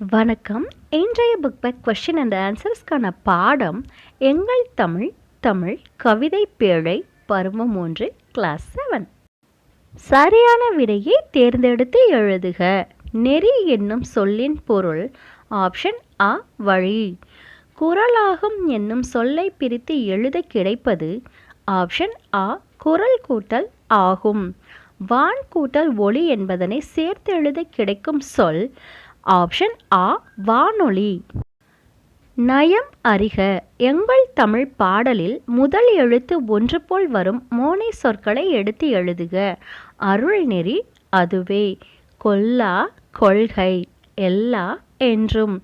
வணக்கம். இன்றைய book by question and ஆன்சர்ஸ்க்கான பாடம் எங்கள் தமிழ் தமிழ் கவிதை பேழை பருவம் ஒன்று கிளாஸ் செவன் சரியான விடையை தேர்ந்தெடுத்து எழுதுக. நெறி என்னும் சொல்லின் பொருள் ஆப்ஷன் அ வழி. குரலாகும் என்னும் சொல்லை பிரித்து எழுத கிடைப்பது ஆப்ஷன் அ குரல் கூட்டல் ஆகும். வான் கூட்டல் ஒளி என்பதனை சேர்த்து எழுத கிடைக்கும் சொல் ஆப்ஷன் ஆ வானொலி. நயம் அறிக. எங்கள் தமிழ் பாடலில் முதல் எழுத்து ஒன்று போல் வரும் மோனை சொற்களை எடுத்து எழுதுக. அருள்நெறி அதுவே. கொல்லா கொள்கை. எல்லா என்றும்.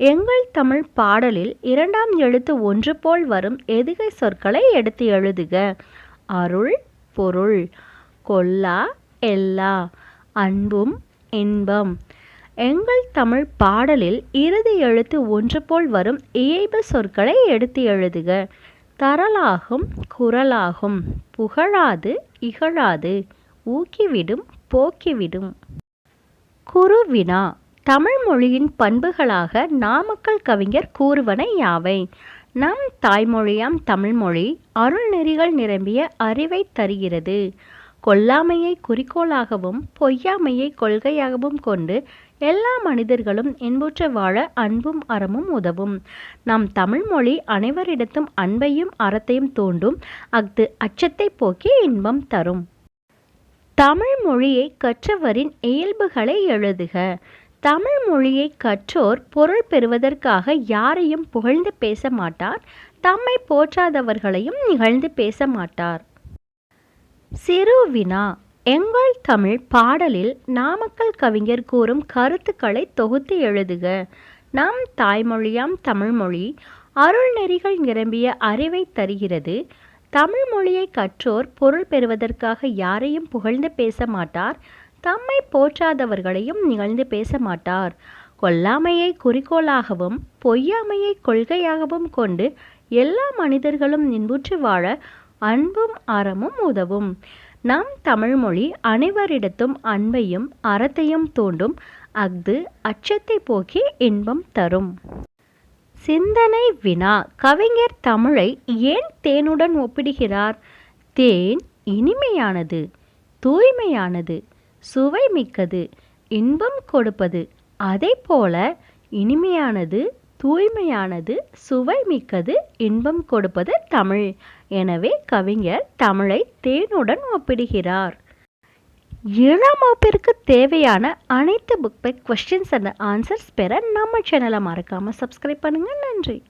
எங்கள் தமிழ் பாடலில் இரண்டாம் எழுத்து ஒன்று போல் வரும் எதுகை சொற்களை எடுத்து எழுதுக. அருள் பொருள். கொல்லா எல்லா. அன்பும் இன்பம். எங்கள் தமிழ் பாடலில் இறுதி எழுத்து ஒன்று போல் வரும் இயைபு சொற்களை எடுத்து எழுதுக. தரலாகும் குரலாகும் புகழாது இகழாது ஊக்கிவிடும் போக்கிவிடும். குருவினா தமிழ் மொழியின் பண்புகளாக நாமக்கல் கவிஞர் கூறுவன யாவை? நம் தாய்மொழியாம் தமிழ்மொழி அருள்நெறிகள் நிரம்பிய அறிவை தருகிறது. கொல்லாமையை குறிக்கோளாகவும் பொய்யாமையை கொள்கையாகவும் கொண்டு எல்லா மனிதர்களும் இன்புற்று வாழ அன்பும் அறமும் உதவும். நம் தமிழ்மொழி அனைவரிடத்தும் அன்பையும் அறத்தையும் தூண்டும். அஃது அச்சத்தை போக்கி இன்பம் தரும். தமிழ் மொழியை கற்றவரின் இயல்புகளை எழுதுக. தமிழ் மொழியை கற்றோர் பொருள் பெறுவதற்காக யாரையும் புகழ்ந்து பேச மாட்டார். தம்மை போற்றாதவர்களையும் நிகழ்ந்து பேச மாட்டார். சிறு வினா எங்கள் தமிழ் பாடலில் நாமக்கல் கவிஞர் கூறும் கருத்துக்களை தொகுத்து எழுதுக. நம் தாய்மொழியாம் தமிழ்மொழி அருள்நெறிகள் நிரம்பிய அறிவை தருகிறது. தமிழ் மொழியை கற்றோர் பொருள் பெறுவதற்காக யாரையும் புகழ்ந்து பேச மாட்டார். தம்மை போற்றாதவர்களையும் நிகழ்ந்து பேச மாட்டார். கொல்லாமையை குறிக்கோளாகவும் பொய்யாமையை கொள்கையாகவும் கொண்டு எல்லா மனிதர்களும் நின்புற்று வாழ அன்பும் அறமும் உதவும். நம் தமிழ்மொழி அனைவரிடத்தும் அன்பையும் அறத்தையும் தூண்டும். அஃது அச்சத்தை போக்கி இன்பம் தரும். சிந்தனை வினா. கவிஞர் தமிழை ஏன் தேனுடன் ஒப்பிடுகிறார்? தேன் இனிமையானது தூய்மையானது சுவை மிக்கது இன்பம் கொடுப்பது. அதே போல இனிமையானது தூய்மையானது சுவை மிக்கது இன்பம் கொடுப்பது தமிழ். எனவே கவிஞர் தமிழை தேனுடன் ஒப்பிடுகிறார். ஏழாம் வகுப்பிற்கு தேவையான அனைத்து book by questions and answers பெற நம்ம சேனலை மறக்காமல் சப்ஸ்கிரைப் பண்ணுங்கள் நன்றி.